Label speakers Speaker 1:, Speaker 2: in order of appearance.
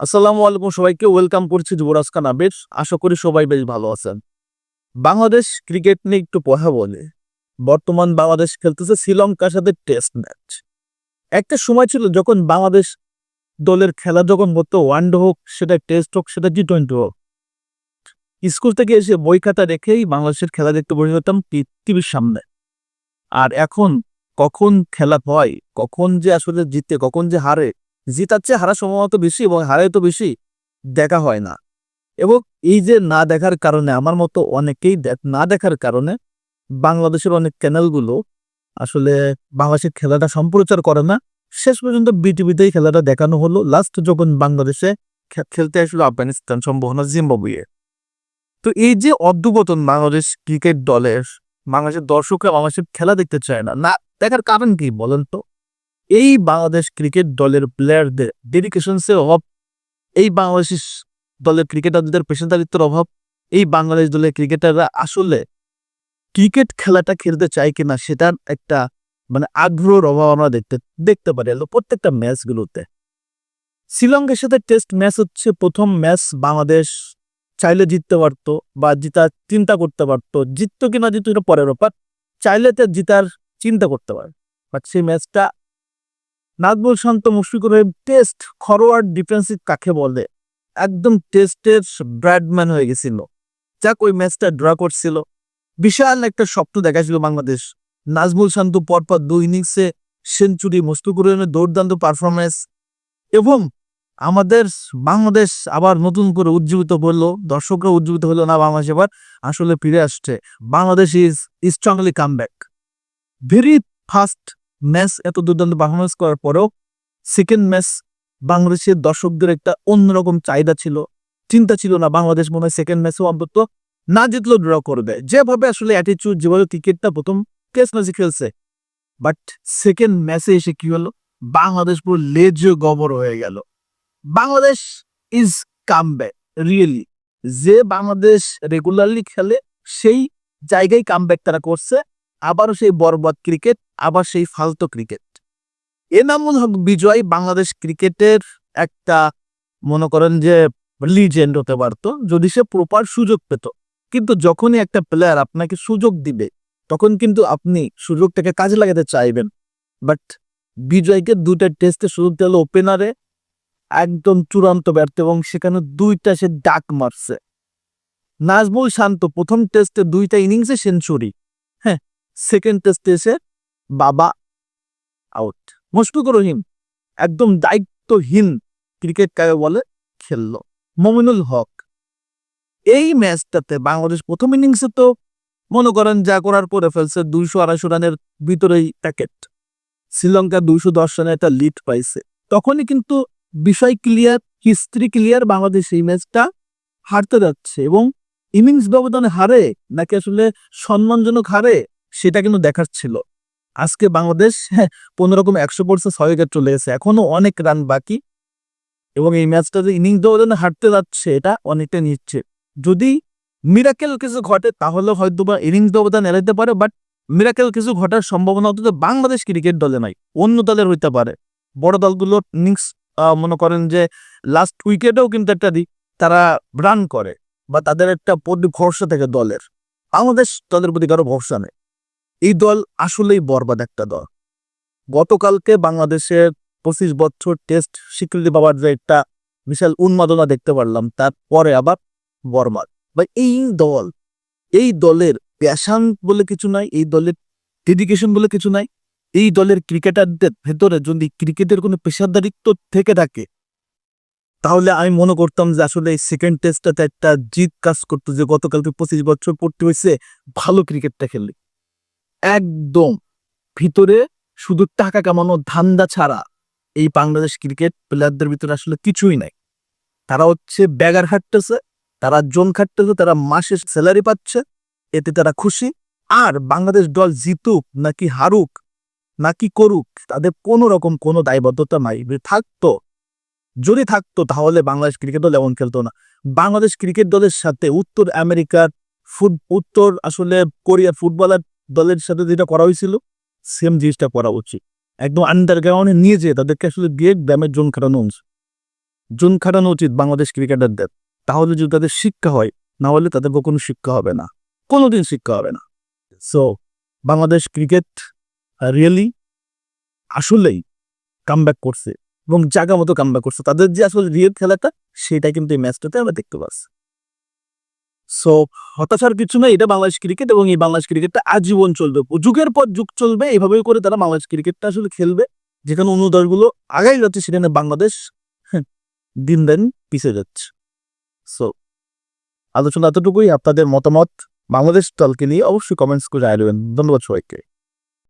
Speaker 1: আসসালামু আলাইকুম সবাইকে, ওয়েলকাম করছি যুবরাজ খান আবির আশা করি সবাই বেশ ভালো আছেন। বাংলাদেশ ক্রিকেট নিয়ে একটু কথা বলে। বর্তমান বাংলাদেশ খেলতেছে শ্রীলঙ্কার সাথে টেস্ট ম্যাচ। একটা সময় ছিল যখন বাংলাদেশ দলের খেলা যখন হতো, ওয়ানডে হোক, সেটা টেস্ট হোক, সেটা টি টোয়েন্টি হোক। স্কুল থেকে এসে বই খাতা রেখেই বাংলাদেশের খেলা দেখতে বসে যেতাম টিভির সামনে। আর এখন কখন খেলা হয়, কখন যে আসলে জিতে, কখন যে হারে জিতার চেয়ে হারা সম্ভবত বেশি এবং হারে তো বেশি দেখা হয় না। এবং এই যে না দেখার কারণে, আমার মতো অনেকেই না দেখার কারণে বাংলাদেশের অনেক চ্যানেলগুলো আসলে বাংলাদেশের খেলাটা সম্প্রচার করে না। শেষ পর্যন্ত বিটিভিতেই খেলাটা দেখানো হলো। লাস্ট যখন বাংলাদেশে খেলতে আসলো আফগানিস্তান, সম্ভাবনা জিম্বাবুয়ে। তো এই যে অদ্যবতন বাংলাদেশ ক্রিকেট দলের, বাংলাদেশের দর্শকরা বাংলাদেশের খেলা দেখতে চায় না। না দেখার কারণ কি বলেন তো? এই বাংলাদেশ ক্রিকেট দলের প্লেয়ারদের ডেডিকেশনসের অভাব। এই বাংলাদেশ দলের ক্রিকেটারদের পেশাদারিত্বের অভাব। এই বাংলাদেশ দলের ক্রিকেটাররা আসলে ক্রিকেট খেলাটা খেলতে চায় কিনা সেটার একটা মানে আগ্রহের অভাব আমরা দেখতে দেখতে পারি প্রত্যেকটা ম্যাচগুলোতে। শ্রীলঙ্কার সাথে টেস্ট ম্যাচ হচ্ছে, প্রথম ম্যাচ বাংলাদেশ চাইলে জিততে পারতো বা জিতার চিন্তা করতে পারতো। জিততো কিনা জিততো এটা পরের ব্যাপার, চাইলে তো জিতার চিন্তা করতে পারে। বাট সেই ম্যাচটা Najmul Shanto Mushfiqur Rahim test forward defensive কাকে বলে? একদম টেস্টের ব্র্যাডম্যান হয়ে গেছিল। যাক, ওই ম্যাচটা ড্র করছিল। বিশাল একটা স্বপ্ন দেখাছিল বাংলাদেশ। নাজমুল শান্ত পরপর দুই ইনিংসে সেঞ্চুরি, মুশফিকুর রহিমের দুর্দান্ত পারফরমেন্স এবং আমাদের বাংলাদেশ আবার নতুন করে উজ্জীবিত বলল দর্শকরা উজ্জীবিত হলো না বাংলাদেশ এবার আসলে ফিরে আসছে। Bangladesh is strongly come back very first match এত দুর্দান্ত পারফরমেন্স করার পরেও সেকেন্ড ম্যাচ বাংলাদেশের দর্শকদের একটা অন্যরকম চাহিদা ছিল, চিন্তা ছিল না বাংলাদেশ মনে হয় সেকেন্ড ম্যাচও অন্তত না জিতলেও ড্র করবে যেভাবে আসলে অ্যাটিচিউড যেভাবে ক্রিকেটটা প্রথম টেস্ট ম্যাচে খেলছে বাট সেকেন্ড ম্যাচে এসে কি হলো? বাংলাদেশ পুরো লেজ গবর হয়ে গেল। Bangladesh is come back really যে বাংলাদেশ রেগুলারলি খেলে, সেই জায়গায় কাম তারা করছে। আবারও সেই বরবাদ ক্রিকেট, আবার সেই ফালতু ক্রিকেট। এনামুল হক বিজয় বাংলাদেশ ক্রিকেটের একটা, মনে করেন যে লিজেন্ড হতে পারতো, যদি সে প্রপার সুযোগ পেত। কিন্তু যখনই একটা প্লেয়ার আপনাকে সুযোগ দিবে, তখন কিন্তু আপনি সুযোগটাকে কাজে লাগাতে চাইবেন। বাট বিজয়কে দুইটা টেস্টে সুযোগ দিল ওপেনারে একদম চূড়ান্ত ব্যর্থ, এবং সেখানে দুইটা সে ডাক মারছে। নাজমুল শান্ত প্রথম টেস্টে দুইটা ইনিংসে সেঞ্চুরি সেকেন্ড টেস্টে এসে বাবা আউট মুশফিকুর রহিম একদম দায়িত্বহীন ক্রিকেট কাকে বলে? খেললো। মমিনুল হক। এই ম্যাচটাতে বাংলাদেশ প্রথম ইনিংসে তো মনে করেন যা করার পরে ফেলছে দুইশো আড়াইশো রানের ভিতরেই প্যাকেট শ্রীলঙ্কা দুইশো দশ রানে একটা লিড পাইছে। তখনই কিন্তু বিষয় ক্লিয়ার হিস্ট্রি ক্লিয়ার বাংলাদেশ এই ম্যাচটা হারতে যাচ্ছে এবং ইনিংস ব্যবধানে হারে নাকি আসলে সম্মানজনক হারে সেটা কিন্তু দেখার ছিল আজকে বাংলাদেশ হ্যাঁ পনেরো রকম একশো পড়ছে ছয় উইকেট চলে গেছে। এখনও অনেক রান বাকি এবং এই ম্যাচটা যে ইনিংস ব্যবধানে হারতে যাচ্ছে, এটা অনেকটা নিচ্ছে। যদি মিরাকেল কিছু ঘটে, তাহলে হয়তো বা ইনিংস ব্যবধান এড়াইতে পারে বাট মিরাকেল কিছু ঘটার সম্ভাবনা অন্তত বাংলাদেশ ক্রিকেট দলে নাই। অন্য দলের হইতে পারে। বড় দলগুলোর ইনিংস মনে করেন যে লাস্ট উইকেটেও কিন্তু একটা দিক তারা রান করে, বা তাদের একটা ভরসা থাকে দলের। বাংলাদেশ দলের প্রতি কারও ভরসা নেই। এই দল আসলেই বরবাদ একটা দল। গতকালকে বাংলাদেশের পঁচিশ বছর টেস্ট স্বীকৃতি পাওয়ার যে একটা বিশাল উন্মাদনা দেখতে পারলাম তারপরে আবার বরবাদ। বা এই দল, এই দলের প্যাশন বলে কিছু নাই, এই দলের ডেডিকেশন বলে কিছু নাই। এই দলের ক্রিকেটারদের ভেতরে যদি ক্রিকেটের কোনো পেশাদারিত্ব থেকে থাকে, তাহলে আমি মনে করতাম যে আসলে এই সেকেন্ড টেস্টটাতে একটা জিত কাজ করতো যে গতকালকে পঁচিশ বছর পড়তে হয়েছে ভালো ক্রিকেটটা খেললে। একদম। ভিতরে শুধু টাকা কামানো ধান্দা ছাড়া এই বাংলাদেশ ক্রিকেট প্লেয়ারদের ভিতরে আসলে কিছুই নাই। তারা হচ্ছে ব্যাগার খাটতেছে, তারা জোন খাটতেছে, তারা মাসে স্যালারি পাচ্ছে, এতে তারা খুশি। আর বাংলাদেশ দল জিতুক নাকি হারুক, নাকি করুক, তাদের কোনো রকম কোনো দায়বদ্ধতা নাই। থাকতো, যদি থাকতো তাহলে বাংলাদেশ ক্রিকেট দল এমন খেলতো না। বাংলাদেশ ক্রিকেট দলের সাথে উত্তর আমেরিকার ফুট, উত্তর আসলে কোরিয়ার ফুটবলার দলের সাথে যেটা করা হয়েছিল সেম জিনিসটা করা উচিত। একদম আন্ডারগ্রাউন্ডে নিয়ে যেয়ে তাদেরকে আসলে দিয়ে ড্যামেজ জোন খাটানো উচিত। জুন খাটানো উচিত বাংলাদেশ ক্রিকেটারদের তাহলে যদি তাদের শিক্ষা হয়, না হলে তাদের কখনো শিক্ষা হবে না। কোনোদিন শিক্ষা হবে না। সো বাংলাদেশ ক্রিকেট রিয়েলি আসলেই কামব্যাক করছে এবং জায়গা মতো কামব্যাক করছে। তাদের যে আসলে রিয়েল খেলাটা, সেটা কিন্তু এই ম্যাচটাতে আমরা দেখতে পাচ্ছি। সো হতাশার কিছু নেই এটা বাংলাদেশ ক্রিকেট এবং এই বাংলাদেশ ক্রিকেটটা আজীবন চলবে। যুগের পর যুগ চলবে এইভাবেই করে তারা বাংলাদেশ ক্রিকেটটা আসলে খেলবে। যেখানে অন্য দলগুলো আগাই যাচ্ছে সেখানে বাংলাদেশ হ্যাঁ, দিন দিন পিছিয়ে যাচ্ছে। সো আলোচনা এতটুকুই। আপনাদের মতামত বাংলাদেশ দলকে নিয়ে অবশ্যই কমেন্টস করে জানাবেন। ধন্যবাদ সবাইকে।